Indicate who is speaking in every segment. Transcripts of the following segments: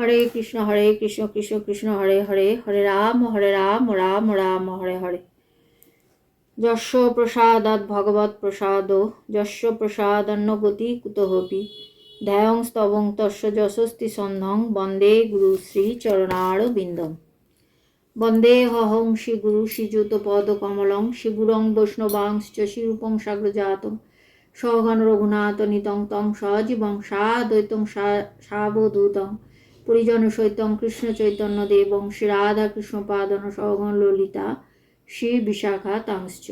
Speaker 1: হরে কৃষ্ণ হরে কৃষ্ণ কৃষ্ণ কৃষ্ণ হরে হরে হরে রাম হরে রাম রাম রাম হরে হরে যশ প্রসাদাৎ ভগবত প্রসাদ যশ প্রসাদন্ন গতি কুতহপি ধ্যায়ং স্তবং তস্য যশস্তি সন্ধং বন্দে গুরু শ্রী চরণার বিন্দম বন্দে হহং শ্রী গুরু শ্রীযুত পদ কমলং শ্রীগুরং বৈষ্ণবাংশ্চ শ্রীরূপং সাগ্রজাতম সঘন রঘুনাথ নিতং তং সজীবং সা দ্বৈতং সাবধূতং সা পরিজন সৈতং কৃষ্ণ চৈতন্য দেব শ্রী রাধা কৃষ্ণ পাদন সহগণ ললিতা শ্রী বিশাখা তাংশ্চ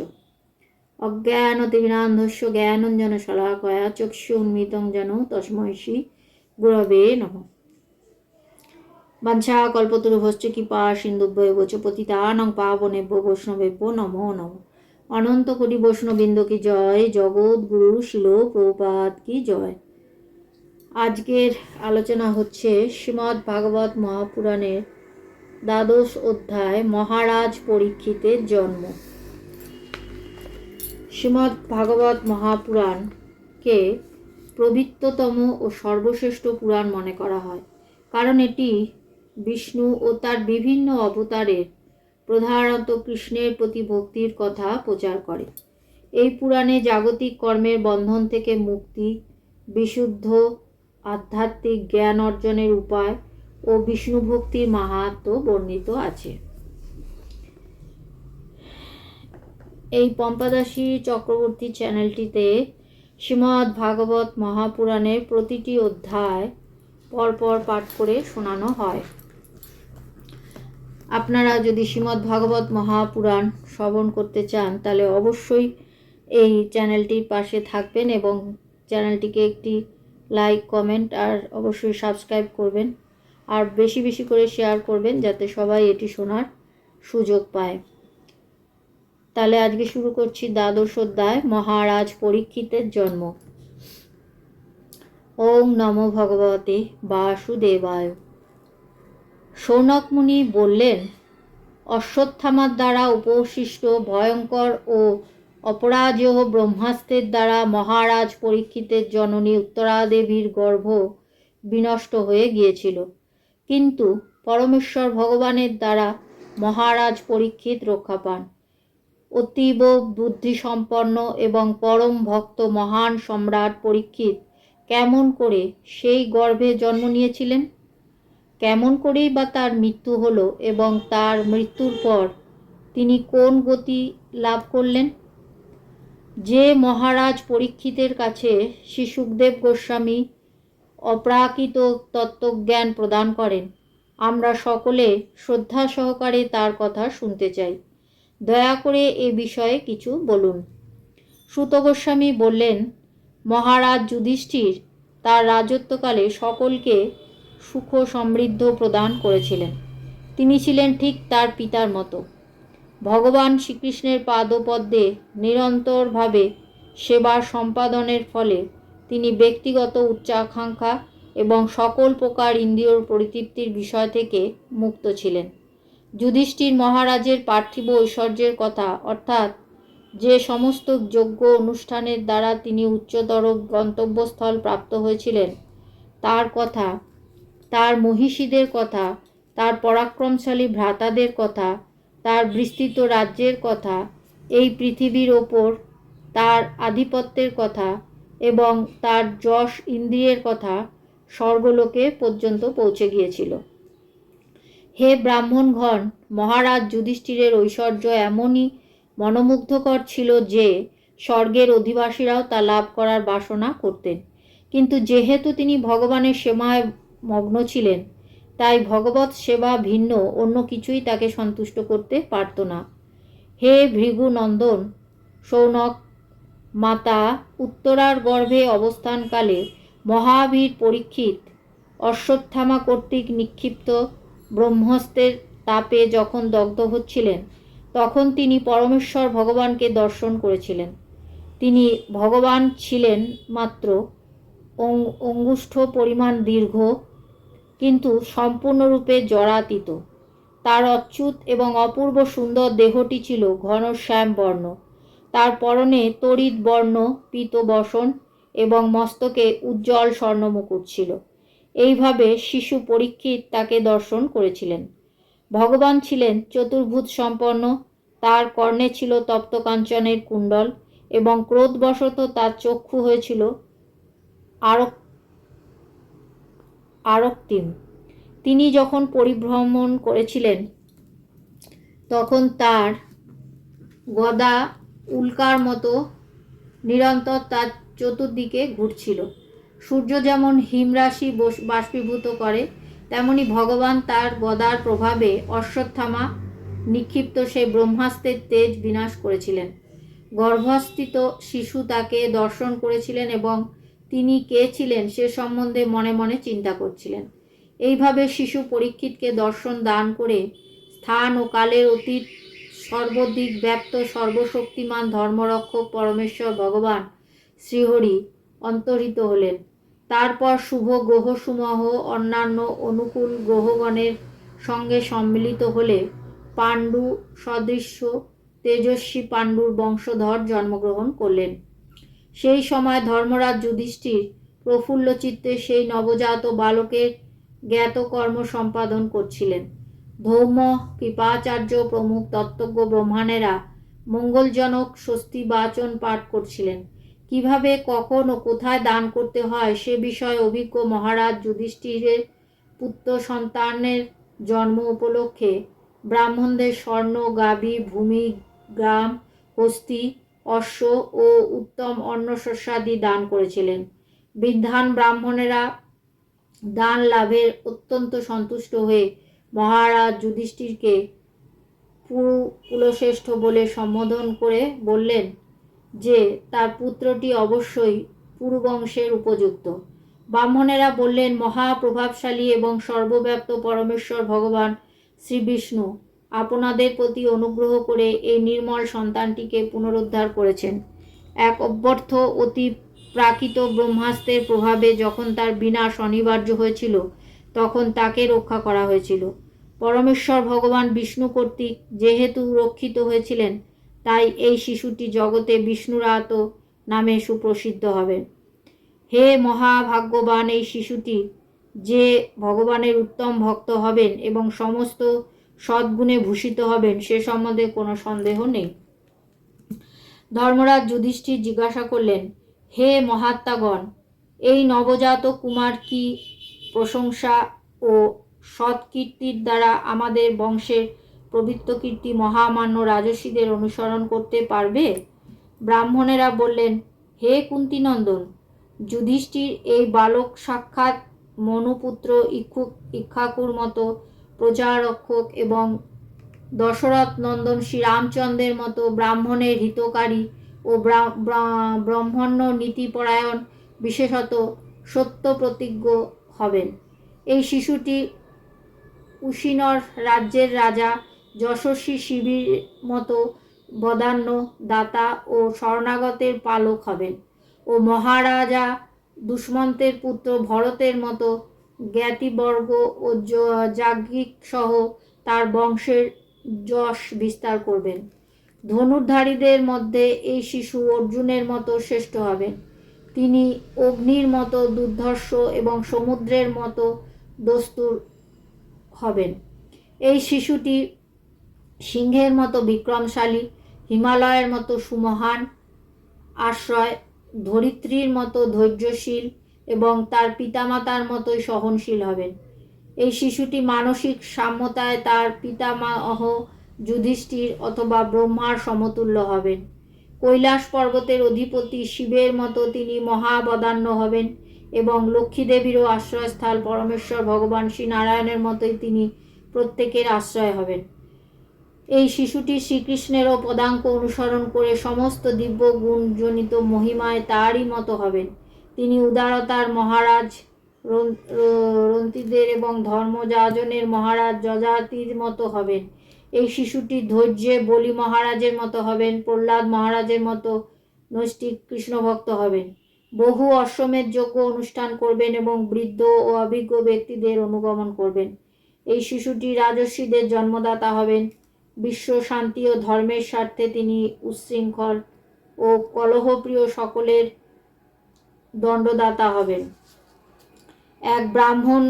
Speaker 1: অজ্ঞানতিবিনান্ধস্য জ্ঞানঞ্জন কয়া চক্ষু উন্মিতং যেন তসময়ী গুরবে নম বাঞ্ছা কল্পতরুভশ্চ কৃপা সিন্ধুভ্যব চ পতিতানং পাবনেভ্য বৈষ্ণবেভ্য নমো নম অনন্ত কোটি বৈষ্ণবিন্দু কি জয় জগৎগুরু শিল প্রপাত কি জয় আজকের আলোচনা হচ্ছে শ্রীমৎ ভাগবত মহাপুরাণের দ্বাদশ অধ্যায় মহারাজ পরীক্ষিতের জন্ম শ্রীমৎ ভাগবত মহাপুরাণকে প্রবৃত্ততম ও সর্বশ্রেষ্ঠ পুরাণ মনে করা হয় কারণ এটি বিষ্ণু ও তার বিভিন্ন অবতারের প্রধানত কৃষ্ণের প্রতি ভক্তির কথা প্রচার করে এই পুরাণে জাগতিক কর্মের বন্ধন থেকে মুক্তি বিশুদ্ধ আধ্যাত্মিক জ্ঞান অর্জনের উপায় ও বিষ্ণুভক্তির মাহাত্ম বর্ণিত আছে এই পম্পাদাসী চক্রবর্তী চ্যানেলটিতে শ্রীমদ্ ভাগবত মহাপুরাণের প্রতিটি অধ্যায় পরপর পাঠ করে শোনানো হয় আপনারা যদি শ্রীমদ্ ভাগবত মহাপুরাণ শ্রবণ করতে চান তাহলে অবশ্যই এই চ্যানেলটির পাশে থাকবেন এবং চ্যানেলটিকে একটি লাইক কমেন্ট আর অবশ্যই সাবস্ক্রাইব করবেন আর বেশি বেশি করে শেয়ার করবেন যাতে সবাই এটি শোনার সুযোগ পায় তাহলে আজকে শুরু করছি দ্বাদশ অধ্যায় মহারাজ পরীক্ষিতের জন্ম ওং নমো ভগবতী বাসুদেবায় সৌনক মুনি বললেন অশ্বত্থামার দ্বারা উপশিষ্ট ভয়ঙ্কর ও অপরাজহ ব্রহ্মাস্ত্রের দ্বারা মহারাজ পরীক্ষিতের জননী উত্তরাদেবীর গর্ভ বিনষ্ট হয়ে গিয়েছিল কিন্তু পরমেশ্বর ভগবানের দ্বারা মহারাজ পরীক্ষিত রক্ষা পান অতীব বুদ্ধিসম্পন্ন এবং পরম ভক্ত মহান সম্রাট পরীক্ষিত কেমন করে সেই গর্ভে জন্ম নিয়েছিলেন কেমন করেই বা তার মৃত্যু হলো এবং তার মৃত্যুর পর তিনি কোন গতি লাভ করলেন যে মহারাজ পরীক্ষিতের কাছে শ্রী সুখদেব গোস্বামী অপ্রাকৃত তত্ত্বজ্ঞান প্রদান করেন আমরা সকলে শ্রদ্ধা সহকারে তার কথা শুনতে চাই দয়া করে এ বিষয়ে কিছু বলুন সুত গোস্বামী বললেন মহারাজ যুধিষ্ঠির তার রাজত্বকালে সকলকে সুখ সমৃদ্ধ প্রদান করেছিলেন তিনি ছিলেন ঠিক তার পিতার মতো ভগবান শ্রীকৃষ্ণের পাদপদ্মে নিরন্তরভাবে সেবা সম্পাদনের ফলে তিনি ব্যক্তিগত উচ্চাকাঙ্ক্ষা এবং সকল প্রকার ইন্দ্রিয়র পরিতৃপ্তির বিষয় থেকে মুক্ত ছিলেন যুধিষ্ঠির মহারাজের পার্থিব ঐশ্বর্যের কথা অর্থাৎ যে সমস্ত যোগ্য অনুষ্ঠানের দ্বারা তিনি উচ্চতর গন্তব্যস্থল প্রাপ্ত হয়েছিলেন তার কথা তার মহিষীদের কথা তার পরাক্রমশালী ভ্রাতাদের কথা তার বিস্তৃত রাজ্যের কথা এই পৃথিবীর ওপর তার আধিপত্যের কথা এবং তার যশ ইন্দ্রিয়ের কথা স্বর্গলোকে পর্যন্ত পৌঁছে গিয়েছিল হে ব্রাহ্মণগণ মহারাজ যুধিষ্ঠিরের ঐশ্বর্য এমনই মনোমুগ্ধকর ছিল যে স্বর্গের অধিবাসীরাও তা লাভ করার বাসনা করতেন কিন্তু যেহেতু তিনি ভগবানের সেমায় মগ্ন ছিলেন তাই ভগবত সেবা ভিন্ন অন্য কিছুই তাকে সন্তুষ্ট করতে পারত না হে ভৃগুনন্দন সৌনক মাতা উত্তরার গর্ভে অবস্থানকালে মহাবীর পরীক্ষিত অশ্বত্থামা কর্তৃক নিক্ষিপ্ত ব্রহ্মস্তের তাপে যখন দগ্ধ হচ্ছিলেন তখন তিনি পরমেশ্বর ভগবানকে দর্শন করেছিলেন তিনি ভগবান ছিলেন মাত্র অঙ্গুষ্ঠ পরিমাণ দীর্ঘ কিন্তু সম্পূর্ণরূপে জরাতীত তার অচ্যুত এবং অপূর্ব সুন্দর দেহটি ছিল ঘন শ্যাম বর্ণ তার পরনে তড়িৎ বর্ণ বসন এবং মস্তকে উজ্জ্বল স্বর্ণমুকুট ছিল এইভাবে শিশু পরীক্ষিত তাকে দর্শন করেছিলেন ভগবান ছিলেন চতুর্ভূত সম্পন্ন তার কর্ণে ছিল তপ্তকাঞ্চনের কুণ্ডল এবং ক্রোধবশত তার চক্ষু হয়েছিল আরক্ষ আরক্তিম তিনি যখন পরিভ্রমণ করেছিলেন তখন তার গদা উল্কার মতো নিরন্তর তার চতুর্দিকে ঘুরছিল সূর্য যেমন হিমরাশি বাষ্পীভূত করে তেমনি ভগবান তার গদার প্রভাবে অশ্বত্থামা নিক্ষিপ্ত সেই ব্রহ্মাস্তের তেজ বিনাশ করেছিলেন গর্ভস্থিত শিশু তাকে দর্শন করেছিলেন এবং তিনি কে ছিলেন সে সম্বন্ধে মনে মনে চিন্তা করছিলেন এইভাবে শিশু পরীক্ষিতকে দর্শন দান করে স্থান ও কালের অতীত সর্বদিক ব্যাপ্ত সর্বশক্তিমান ধর্মরক্ষক পরমেশ্বর ভগবান শ্রীহরি অন্তরিত হলেন তারপর শুভ গ্রহসমূহ অন্যান্য অনুকূল গ্রহগণের সঙ্গে সম্মিলিত হলে পাণ্ডু সদৃশ্য তেজস্বী পাণ্ডুর বংশধর জন্মগ্রহণ করলেন সেই সময় ধর্মরাজ যুধিষ্ঠির প্রফুল্ল চিত্তে সেই নবজাত বালকের জ্ঞাত কর্ম সম্পাদন করছিলেন ধৌম কৃপাচার্য প্রমুখ তত্ত্বজ্ঞ ব্রহ্মাণেরা মঙ্গলজনক স্বস্তি বাচন পাঠ করছিলেন কিভাবে কখন ও কোথায় দান করতে হয় সে বিষয়ে অভিজ্ঞ মহারাজ যুধিষ্ঠিরের পুত্র সন্তানের জন্ম উপলক্ষে ব্রাহ্মণদের স্বর্ণ গাভী ভূমি গ্রাম হস্তি অশ্ব ও উত্তম শস্যাদি দান করেছিলেন বিধান ব্রাহ্মণেরা দান লাভের অত্যন্ত সন্তুষ্ট হয়ে মহারাজ যুধিষ্ঠিরকে পুরু কুলশ্রেষ্ঠ বলে সম্বোধন করে বললেন যে তার পুত্রটি অবশ্যই পুরুবংশের উপযুক্ত ব্রাহ্মণেরা বললেন মহাপ্রভাবশালী এবং সর্বব্যাপ্ত পরমেশ্বর ভগবান শ্রীবিষ্ণু আপনাদের প্রতি অনুগ্রহ করে এই নির্মল সন্তানটিকে পুনরুদ্ধার করেছেন এক অব্যর্থ অতি প্রাকৃত ব্রহ্মাস্ত্রের প্রভাবে যখন তার বিনাশ অনিবার্য হয়েছিল তখন তাকে রক্ষা করা হয়েছিল পরমেশ্বর ভগবান বিষ্ণু কর্তৃক যেহেতু রক্ষিত হয়েছিলেন তাই এই শিশুটি জগতে বিষ্ণুরাত নামে সুপ্রসিদ্ধ হবেন হে মহাভাগ্যবান এই শিশুটি যে ভগবানের উত্তম ভক্ত হবেন এবং সমস্ত সদ্গুণে ভূষিত হবেন সে সম্বন্ধে কোনো সন্দেহ নেই ধর্মরাজ যুধিষ্ঠির জিজ্ঞাসা করলেন হে মহাত্মাগণ এই নবজাত কুমার কি প্রশংসা ও সৎকীর্তির দ্বারা আমাদের বংশের পবিত্র কীর্তি মহামান্য রাজস্বীদের অনুসরণ করতে পারবে ব্রাহ্মণেরা বললেন হে কুন্তিনন্দন যুধিষ্ঠির এই বালক সাক্ষাৎ মনুপুত্র ইক্ষু ইক্ষাকুর মতো প্রজারক্ষক এবং দশরথ নন্দন শ্রী রামচন্দ্রের মতো ব্রাহ্মণের হিতকারী ও ব্রাহ্মণ্য নীতিপরায়ণ বিশেষত সত্য প্রতিজ্ঞ হবেন এই শিশুটি উশিনর রাজ্যের রাজা যশস্বী শিবির মতো বদান্য দাতা ও স্বর্ণাগতের পালক হবেন ও মহারাজা দুষ্মন্তের পুত্র ভরতের মতো জ্ঞাতিবর্গ ও জাগিক সহ তার বংশের যশ বিস্তার করবেন ধনুর্ধারীদের মধ্যে এই শিশু অর্জুনের মতো শ্রেষ্ঠ হবেন তিনি অগ্নির মতো দুর্ধর্ষ এবং সমুদ্রের মতো দস্তুর হবেন এই শিশুটি সিংহের মতো বিক্রমশালী হিমালয়ের মতো সুমহান আশ্রয় ধরিত্রীর মতো ধৈর্যশীল এবং তার পিতামাতার মতোই সহনশীল হবেন এই শিশুটি মানসিক সাম্যতায় তার পিতামাহ যুধিষ্ঠির অথবা ব্রহ্মার সমতুল্য হবেন কৈলাস পর্বতের অধিপতি শিবের মতো তিনি মহাবদান্য হবেন এবং লক্ষ্মীদেবীরও আশ্রয়স্থল পরমেশ্বর ভগবান শ্রী নারায়ণের মতোই তিনি প্রত্যেকের আশ্রয় হবেন এই শিশুটি শ্রীকৃষ্ণেরও পদাঙ্ক অনুসরণ করে সমস্ত দিব্য গুণজনিত মহিমায় তারই মতো হবেন তিনি উদারতার মহারাজ রন্তিদের এবং ধর্মযাজনের মহারাজ যজাতির মতো হবেন এই শিশুটি ধৈর্যে বলি মহারাজের মতো হবেন প্রহ্লাদ মহারাজের মতো নৈষ্টিক কৃষ্ণভক্ত হবেন বহু অশ্বমের যোগ্য অনুষ্ঠান করবেন এবং বৃদ্ধ ও অভিজ্ঞ ব্যক্তিদের অনুগমন করবেন এই শিশুটি রাজস্বীদের জন্মদাতা হবেন বিশ্ব শান্তি ও ধর্মের স্বার্থে তিনি উচ্ছৃঙ্খল ও কলহপ্রিয় সকলের দণ্ডদাতা হবেন এক ব্রাহ্মণ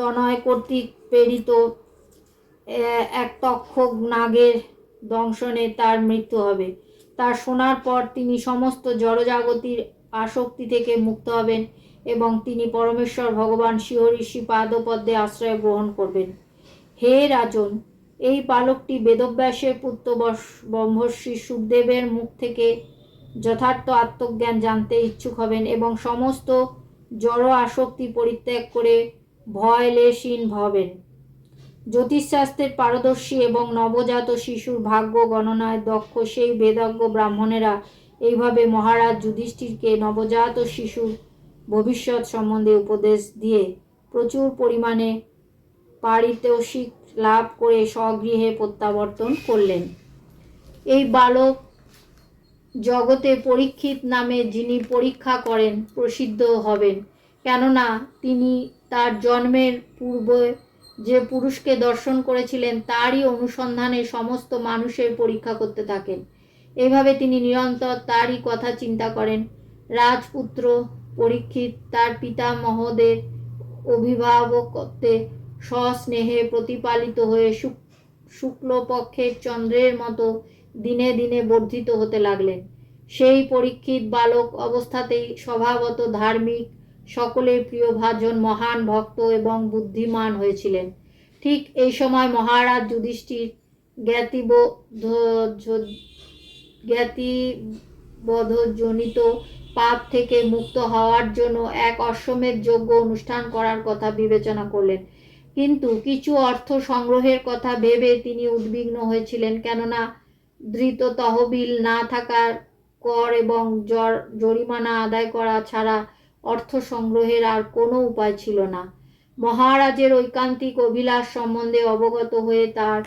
Speaker 1: তনয় কর্তৃক প্রেরিত এক তক্ষক নাগের দংশনে তার মৃত্যু হবে তার শোনার পর তিনি সমস্ত জড়জাগতির আসক্তি থেকে মুক্ত হবেন এবং তিনি পরমেশ্বর ভগবান শিহরিষি পাদপদ্মে আশ্রয় গ্রহণ করবেন হে রাজন এই পালকটি বেদব্যাসের পুত্র ব্রহ্মর্ষি সুখদেবের মুখ থেকে যথার্থ আত্মজ্ঞান জানতে ইচ্ছুক হবেন এবং সমস্ত জড় আসক্তি পরিত্যাগ করে ভয়লেসীন হবেন জ্যোতিষশাস্ত্রের পারদর্শী এবং নবজাত শিশুর ভাগ্য গণনায় দক্ষ সেই বেদজ্ঞ ব্রাহ্মণেরা এইভাবে মহারাজ যুধিষ্ঠিরকে নবজাত শিশুর ভবিষ্যৎ সম্বন্ধে উপদেশ দিয়ে প্রচুর পরিমাণে পারিতোষিক লাভ করে স্বগৃহে প্রত্যাবর্তন করলেন এই বালক জগতে পরীক্ষিত নামে যিনি পরীক্ষা করেন প্রসিদ্ধ হবেন কেননা তিনি তার জন্মের পূর্বে যে পুরুষকে দর্শন করেছিলেন তারই অনুসন্ধানে সমস্ত মানুষের পরীক্ষা করতে থাকেন এভাবে তিনি নিরন্তর তারই কথা চিন্তা করেন রাজপুত্র পরীক্ষিত তার পিতা মহদের অভিভাবকত্বে সস্নেহে প্রতিপালিত হয়ে শুক্লপক্ষের চন্দ্রের মতো দিনে দিনে বর্ধিত হতে লাগলেন সেই পরীক্ষিত বালক অবস্থাতেই স্বভাবত ধার্মিক সকলের প্রিয় ভাজন মহান ভক্ত এবং বুদ্ধিমান হয়েছিলেন ঠিক এই সময় মহারাজ যুধিষ্ঠির জ্ঞাতিব জ্ঞাতিবধজনিত পাপ থেকে মুক্ত হওয়ার জন্য এক অশ্বমেধ যোগ্য অনুষ্ঠান করার কথা বিবেচনা করলেন কিন্তু কিছু অর্থ সংগ্রহের কথা ভেবে তিনি উদ্বিগ্ন হয়েছিলেন কেননা ধৃত তহবিল না থাকার কর এবং জর জরিমানা আদায় করা ছাড়া অর্থ সংগ্রহের আর কোনো উপায় ছিল না মহারাজের ঐকান্তিক অভিলাষ সম্বন্ধে অবগত হয়ে তার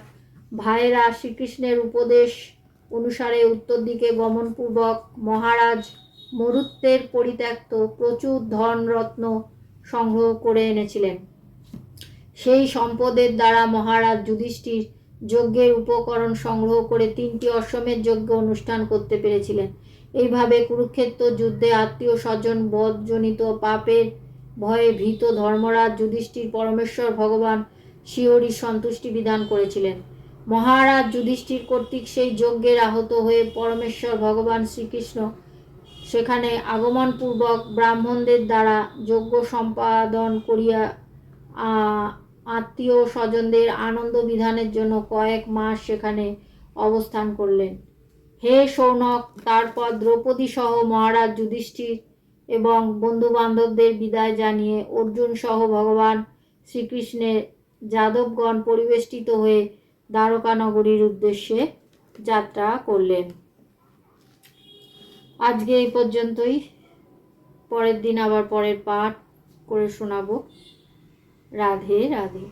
Speaker 1: ভাইয়েরা শ্রীকৃষ্ণের উপদেশ অনুসারে উত্তর দিকে গমনপূর্বক মহারাজ মরুত্বের পরিত্যক্ত প্রচুর ধনরত্ন সংগ্রহ করে এনেছিলেন সেই সম্পদের দ্বারা মহারাজ যুধিষ্ঠির যজ্ঞের উপকরণ সংগ্রহ করে তিনটি অশ্বমের যজ্ঞ অনুষ্ঠান করতে পেরেছিলেন এইভাবে কুরুক্ষেত্র যুদ্ধে আত্মীয় স্বজন বধজনিত পাপের ভয়ে ভীত ধর্মরাজ যুধিষ্ঠির পরমেশ্বর ভগবান শিওরি সন্তুষ্টি বিধান করেছিলেন মহারাজ যুধিষ্ঠির কর্তৃক সেই যজ্ঞের আহত হয়ে পরমেশ্বর ভগবান শ্রীকৃষ্ণ সেখানে আগমনপূর্বক ব্রাহ্মণদের দ্বারা যজ্ঞ সম্পাদন করিয়া আত্মীয় স্বজনদের আনন্দ বিধানের জন্য কয়েক মাস সেখানে অবস্থান করলেন হে সৌনক তারপর দ্রৌপদী সহ মহারাজ যুধিষ্ঠির এবং বন্ধুবান্ধবদের বিদায় জানিয়ে অর্জুন সহ ভগবান শ্রীকৃষ্ণের যাদবগণ পরিবেষ্টিত হয়ে দ্বারকা নগরীর উদ্দেশ্যে যাত্রা করলেন আজকে এই পর্যন্তই পরের দিন আবার পরের পাঠ করে শোনাবো রাধে রাধে